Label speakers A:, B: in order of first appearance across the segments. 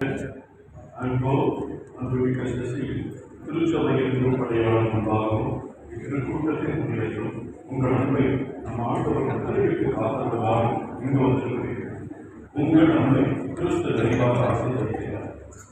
A: and go and we can see திருச்சபையின் திருப்படையாளர் முன்பாகவும் இத்திருக்கூட்டத்தின் முன்னிலையும் உங்கள் அன்பை நம் ஆண்டவர்கள் தலைவிக்கு காத்தவர்களால் இங்கு வந்திருக்கிறீர்கள் உங்கள் அன்பை கிறிஸ்து நிறைவாக ஆசீர்வதிக்கிறார்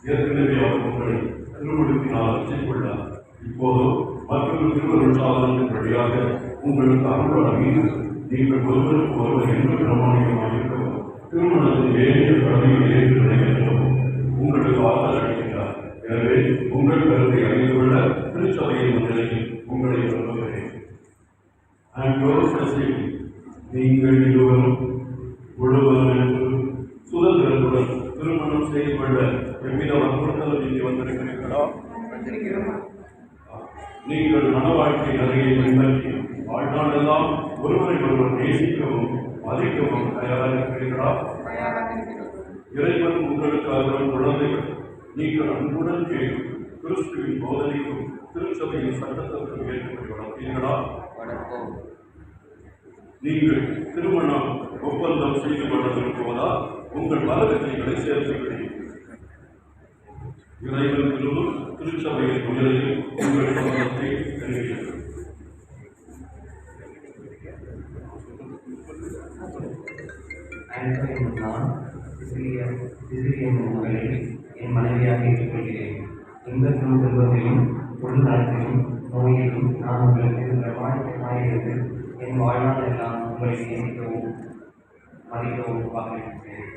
A: ஏற்கனவே அவர் உங்களை திருமணத்தினால் அச்சைக்கொள்ளார் இப்போது மற்றொரு திருவருட்சாதனத்தின் வழியாக உங்களுக்கு அன்பு மீது நீங்கள் ஒருவருக்கு ஒருவர் எந்த பிரமாணியமாக இருக்கவும் திருமணத்தில் ஏழு கடமையில் ஏற்று நிறைவேற்றவும் உங்களுக்கு ஆற்றல் அளிக்கின்றார் எனவே உங்கள் கருத்தை அறிந்து கொள்ள திருச்சபையின் முதலில் உங்களை விரும்புகிறேன் நீங்கள் இருவரும் முழுவதும் என்று சுதந்திரத்துடன் திருமணம் செய்து கொள்ள எவ்வித வற்புறுத்தலும் இங்கே வந்திருக்கிறீர்களா? நீங்கள் மன வாழ்க்கை நிறையை பின்பற்றி வாழ்நாளெல்லாம் ஒருவரை ஒருவர் நேசிக்கவும் மதிக்கவும் தயாராக இருக்கிறீர்களா? இறைவன் உங்களுக்கு அருளும் குழந்தைகள் நீங்கள் அன்புடன் கேட்கும் கிறிஸ்துவின் போதனைக்கும் திருச்சபையின் சட்டத்திற்கும் ஏற்றுக்கொண்டு வளர்ப்பீர்களா? நீங்கள் திருமணம் ஒப்பந்தம் செய்து விரும்புவதால் உங்கள் வலது கைகளை சேர்த்துக்கிறீர்கள் இறைவன் திருவும் திருச்சபையின் முன்னிலையில் உங்கள் சம்மதத்தை தெரிவிக்கிறது
B: அனைவரையும் நான் சிறிய என் மனைவியாக ஏற்றுக்கொள்கிறேன். இன்பத்திலும் துன்பத்திலும் நலத்திலும் நோயிலும் நான் உங்களுக்கு பிரமாணிக்கமாக இருந்து என் வாழ்நாள் எல்லாம் உங்களை நேசிக்கவும் மதிக்கவும் வாக்களிக்கிறேன்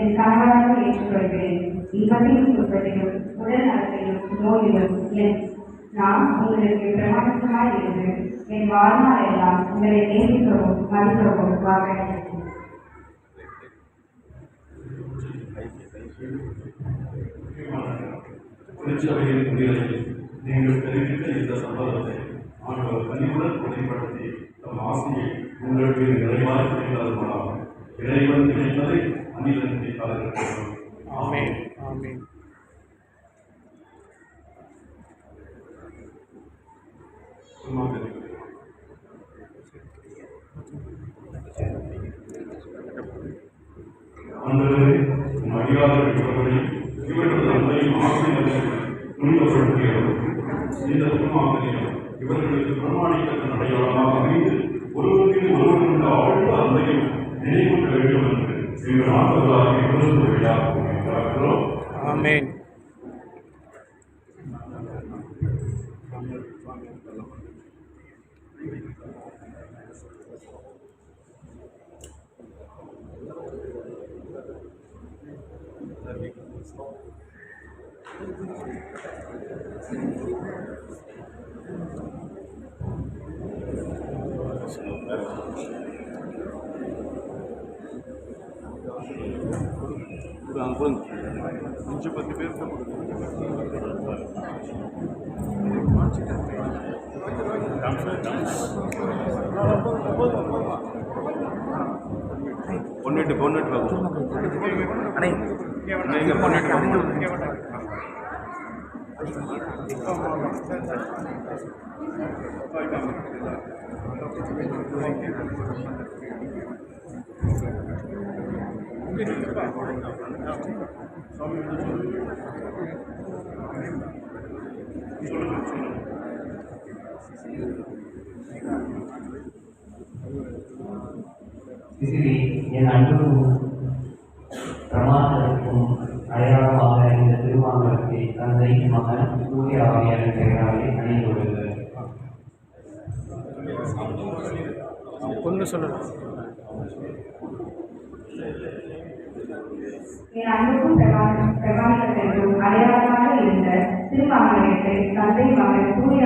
C: என் கணவராக ஏற்றுக்கொள்கிறேன். இன்பத்திலும் துன்பத்திலும் உடல் நலத்திலும் நோயிலும் என் நான் உங்களுக்கு பிரமாணிக்கமாய் இருந்து என் வாழ்நாள் எல்லாம் உங்களை நேசிக்கவும் மதிக்கவும் வாக்களிக்கிறேன்.
A: திருச்சபையின் நீங்கள் தெரிவித்த இந்த சம்பவத்தை ஆண்டவர் கனிவுடன் உறுதிப்படுத்தி தம் ஆசையை உங்களுக்கு நிறைவாக கிடைத்ததுமாகும் இறைவன் கிடைப்பதை அணிலன் கிடைக்காதிருக்கிறோம்
D: ஆமென்.
A: சும்மா தெரிவிக்கிறேன் மரியாதை இவர்களையும் இவர்களது அன்பையும் ஆசைகளையும் இந்த இவர்களுக்கு பிரமாணிக்கத்தின் அடையாளமாக அமைந்து ஒருவருக்கு ஒருவர் கொண்ட ஆழ்ந்த அன்பையும் நினைவுற்ற வேண்டும் என்று எங்கள் ஆண்டவராக 한번 문제받기 빼고 한번 பொன்னிட்டு பொன்னிட்டு
D: அண்ணே
A: நீங்க பொன்னிட்டு
B: சிசிலி என் அன்புக்கும் பிரமாணத்திற்கும் அடையாளமாக இந்த திருவாங்கலத்தை தந்தை மகன் சூரிய ஆவியான பெயராலே அணிந்து கொள்ளுங்கள்
D: பொண்ணு சொல்லலாம்
C: என் அன்புக்கும் பிரமாண- பிரமாணிக்கத்திற்கும் அடையாளமாக இருந்த திருமாங்கலத்தை தந்தை மகன் தூய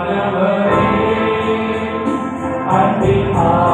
B: ஆண்டவரே
D: அன்பின் ஆ